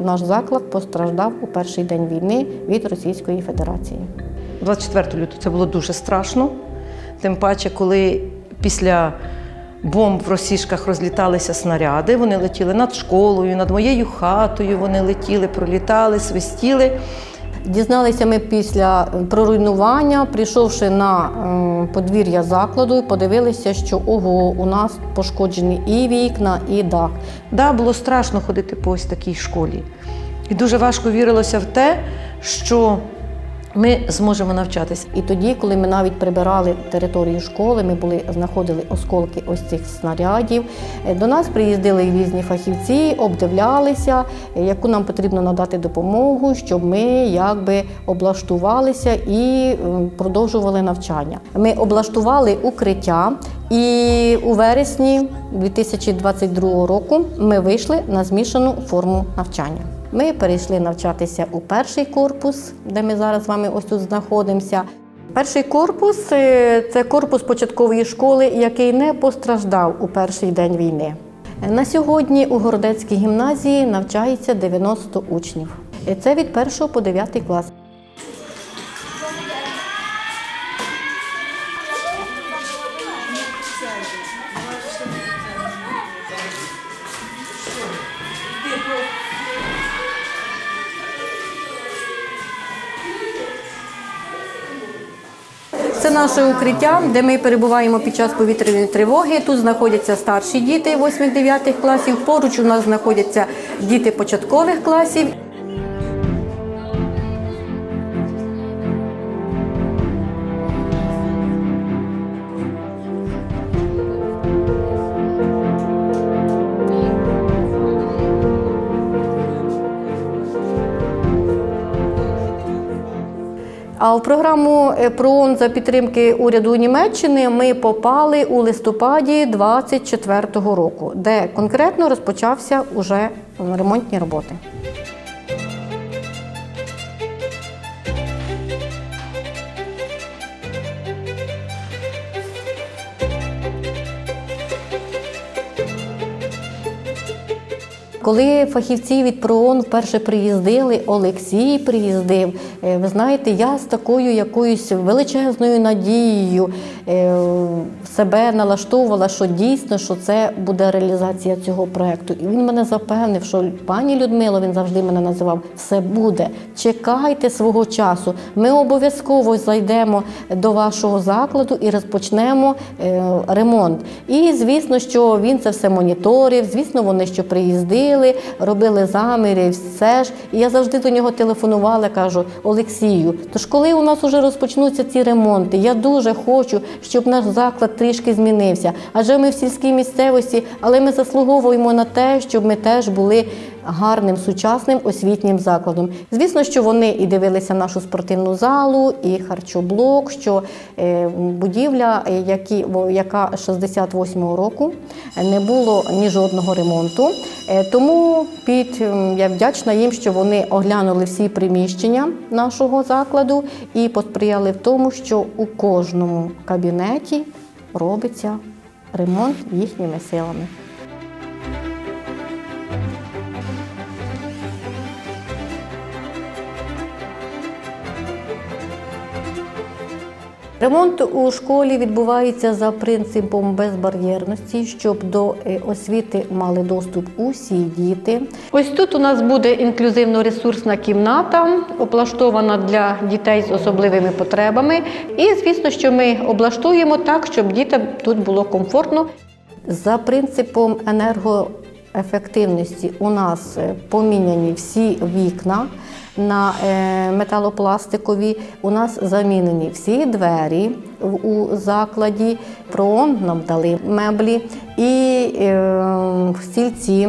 Наш заклад постраждав у перший день війни від Російської Федерації. 24 лютого це було дуже страшно. Тим паче, коли після бомб в росішках розліталися снаряди, вони летіли над школою, над моєю хатою. Вони летіли, пролітали, свистіли. Дізналися ми після проруйнування, прийшовши на е, подвір'я закладу, подивилися, що ого, у нас пошкоджені і вікна, і дах. Да, було страшно ходити по ось такій школі. І дуже важко вірилося в те, що ми зможемо навчатися. І тоді, коли ми навіть прибирали територію школи, ми були знаходили осколки ось цих снарядів. Е, До нас приїздили різні фахівці, обдивлялися, е, яку нам потрібно надати допомогу, щоб ми якби облаштувалися і е, продовжували навчання. Ми облаштували укриття. І у вересні 2022 року ми вийшли на змішану форму навчання. Ми перейшли навчатися у перший корпус, де ми зараз з вами ось тут знаходимося. Перший корпус е, це корпус початкової школи, який не постраждав у перший день війни. На сьогодні у Городецькій гімназії навчається 90 учнів. Це від 1 по 9 клас. Це наше укриття, де ми перебуваємо під час повітряної тривоги. Тут знаходяться старші діти 8-9 класів. Поруч у нас знаходяться діти початкових класів. А в програму ПРООН за підтримки уряду Німеччини ми попали у листопаді 24-го року, де конкретно розпочався уже ремонтні роботи. Коли фахівці від ПРООН вперше приїздили, Олексій приїздив. е, Ви знаєте, я з такою якоюсь величезною надією е, себе налаштовувала, що дійсно що це буде реалізація цього проекту. І він мене запевнив, що пані Людмило, він завжди мене називав, все буде. Чекайте свого часу. Ми обов'язково зайдемо до вашого закладу і розпочнемо е, ремонт. І звісно, що він це все моніторив. Звісно, вони що приїздили, робили заміри, все ж. І я завжди до нього телефонувала, кажу: Олексію, тож коли у нас вже розпочнуться ці ремонти, я дуже хочу, щоб наш заклад трішки змінився. Адже ми в сільській місцевості, але ми заслуговуємо на те, щоб ми теж були гарним сучасним освітнім закладом. Звісно, що вони і дивилися нашу спортивну залу, і харчоблок, що е, будівля, е, яка 68-го року е, не було ні жодного ремонту. Тому під я вдячна їм, що вони оглянули всі приміщення нашого закладу і посприяли в тому, що у кожному кабінеті робиться ремонт їхніми силами. Ремонт у школі відбувається за принципом безбар'єрності, щоб до е, освіти мали доступ усі діти. Ось тут у нас буде інклюзивно-ресурсна кімната, облаштована для дітей з особливими потребами. І звісно, що ми облаштуємо так, щоб дітям тут було комфортно. За принципом енергоефективності у нас е, поміняні всі вікна на е, металопластикові. У нас замінені всі двері у закладі. ПРООН нам дали меблі і е, стільці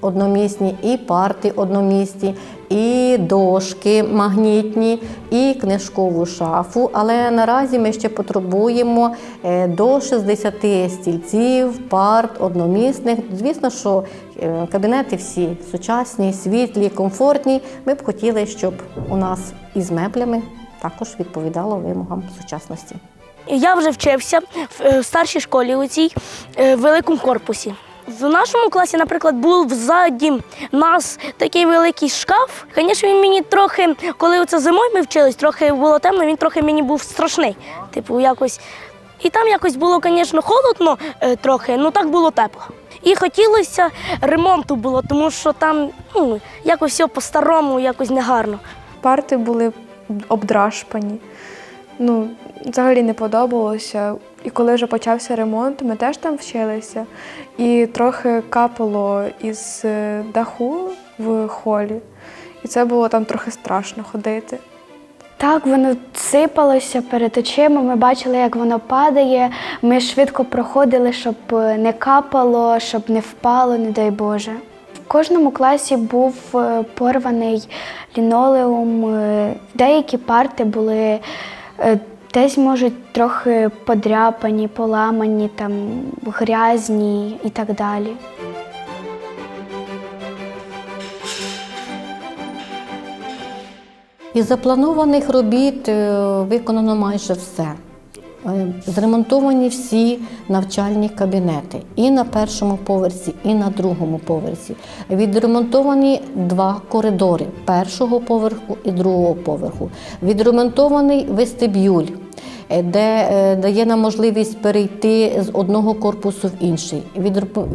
одномісні, і парти одномісні, і дошки магнітні, і книжкову шафу. Але наразі ми ще потребуємо е, до 60 стільців, парт одномісних. Звісно, що е, кабінети всі сучасні, світлі, комфортні. Ми б хотіли, щоб у нас із меблями також відповідало вимогам сучасності. Я вже вчився в е, старшій школі у цій великому корпусі. В нашому класі, наприклад, був ззаді нас такий великий шкаф. Звісно, він мені трохи, коли це зимою ми вчились, трохи було темно, він трохи мені був страшний. Типу, якось. І там якось було, звісно, холодно е, трохи, ну так було тепло. І хотілося ремонту було, тому що там ну, якось все по-старому, якось негарно. Парти були обдрашпані. Ну, взагалі не подобалося. І коли вже почався ремонт, ми теж там вчилися. І трохи капало із е, даху в холі. І це було там трохи страшно ходити. Так, воно сипалося перед очима. Ми бачили, як воно падає. Ми швидко проходили, щоб е, не капало, щоб не впало, не дай Боже. В кожному класі був е, порваний лінолеум. Деякі парти були десь, можуть, трохи подряпані, поламані, там, грязні і так далі. Із запланованих робіт е, виконано майже все. Е, Зремонтовані всі навчальні кабінети і на першому поверсі, і на другому поверсі. Відремонтовані два коридори першого поверху і другого поверху. Відремонтований вестибюль, е, де е, дає нам можливість перейти з одного корпусу в інший.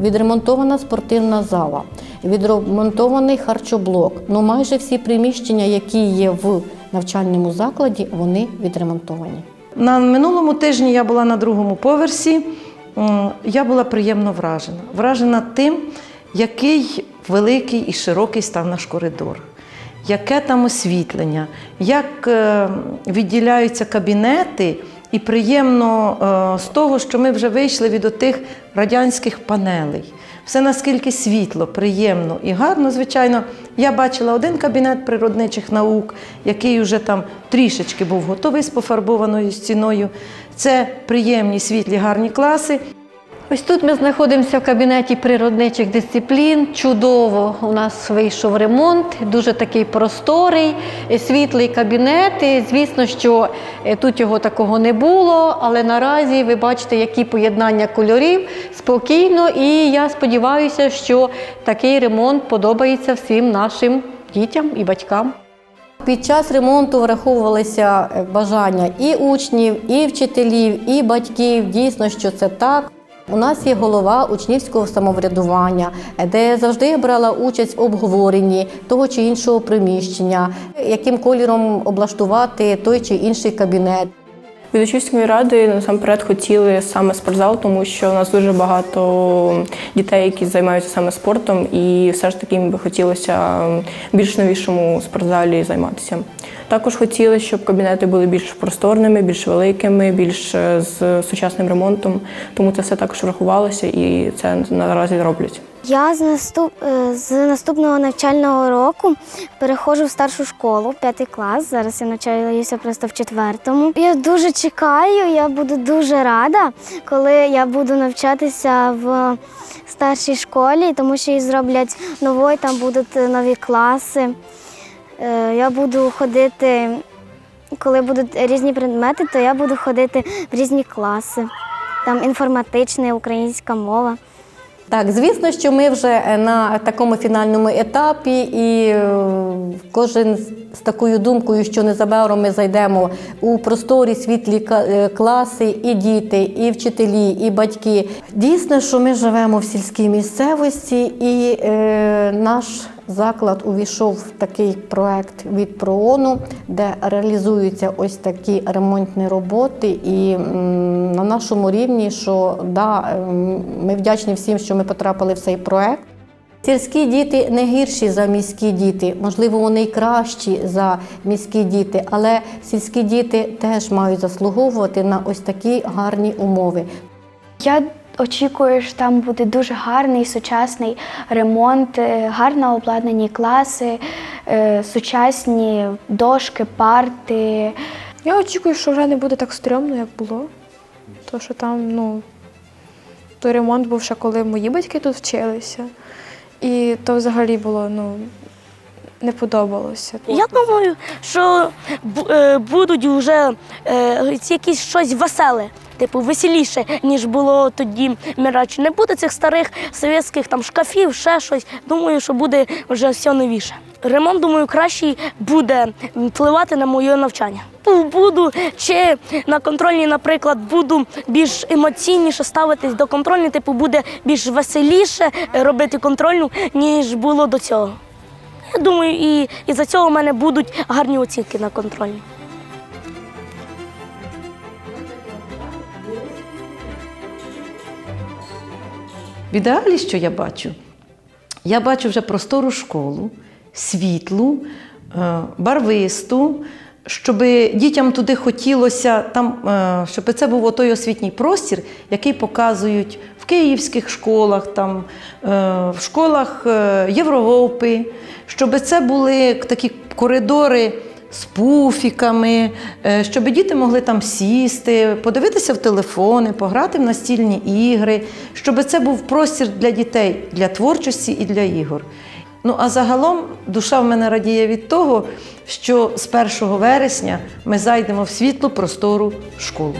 Відремонтована спортивна зала, відремонтований харчоблок. Ну, майже всі приміщення, які є в навчальному закладі, вони відремонтовані. На минулому тижні я була на другому поверсі. Я була приємно вражена. Вражена тим, який великий і широкий став наш коридор, яке там освітлення, як е, відділяються кабінети, і приємно е, з того, що ми вже вийшли від отих радянських панелей. Все наскільки світло, приємно і гарно, звичайно. Я бачила один кабінет природничих наук, який вже там трішечки був готовий з пофарбованою стіною. Це приємні, світлі, гарні класи. Ось тут ми знаходимося в кабінеті природничих дисциплін. Чудово у нас вийшов ремонт, дуже такий просторий, е, світлий кабінет. І, звісно, що е, тут його такого не було, але наразі ви бачите, які поєднання кольорів спокійно. І я сподіваюся, що такий ремонт подобається всім нашим дітям і батькам. Під час ремонту враховувалися е, бажання і учнів, і вчителів, і батьків. Дійсно, що це так. У нас є голова учнівського самоврядування, де я завжди брала участь в обговоренні того чи іншого приміщення, яким кольором облаштувати той чи інший кабінет. Від учнівської ради насамперед хотіли саме спортзал, тому що у нас дуже багато дітей, які займаються саме спортом, і все ж таки їм би хотілося більш новішому спортзалі займатися. Також хотіли, щоб кабінети були більш просторними, більш великими, більш е, з сучасним ремонтом. Тому це все також врахувалося і це наразі роблять. Я з, наступ... е, з наступного навчального року переходжу в старшу школу, п'ятий клас. Зараз я навчаюся просто в четвертому. Я дуже чекаю, я буду дуже рада, коли я буду навчатися в старшій школі, тому що її зроблять новою, там будуть нові класи. Е, Я буду ходити, коли будуть різні предмети, то я буду ходити в різні класи. Там інформатична, українська мова. Так, звісно, що ми вже е, на такому фінальному етапі, і е, кожен з- такою думкою, що незабаром ми зайдемо у просторі світлі класи, і діти, і вчителі, і батьки. Дійсно, що ми живемо в сільській місцевості, і е, наш заклад увійшов в такий проект від ПРООНу, де реалізуються ось такі ремонтні роботи. І на нашому рівні, що да, ем, ми вдячні всім, що ми потрапили в цей проект. Сільські діти не гірші за міські діти, можливо, вони й кращі за міські діти, але сільські діти теж мають заслуговувати на ось такі гарні умови. Я очікую, що там буде дуже гарний сучасний ремонт, е, гарно обладнані класи, е, сучасні дошки, парти. Я очікую, що вже не буде так стрьомно, як було. То, що там, ну, той ремонт був ще коли мої батьки тут вчилися. І то взагалі було, ну, не подобалося. Я думаю, що е, будуть вже якісь щось веселе. Типу веселіше, ніж було тоді Мірач. Не буде цих старих совєтських там шкафів, ще щось. Думаю, що буде вже все новіше. Ремонт, думаю, кращий буде впливати на моє навчання. Буду чи на контрольній, наприклад, буду більш емоційніше ставитись до контрольної, типу буде більш веселіше робити контрольну, ніж було до цього. Я думаю, і, і за цього в мене будуть гарні оцінки на контрольні. В ідеалі, що я бачу? Я бачу вже простору школу, світлу, е, барвисту, щоб дітям туди хотілося, там, е, щоб це був той освітній простір, який показують в київських школах, там, е, в школах Європи, щоб це були такі коридори з пуфіками, е, щоб діти могли там сісти, подивитися в телефони, пограти в настільні ігри, щоб це був простір для дітей, для творчості і для ігор. Ну а загалом душа в мене радіє від того, що з 1 вересня ми зайдемо в світлу простору школу.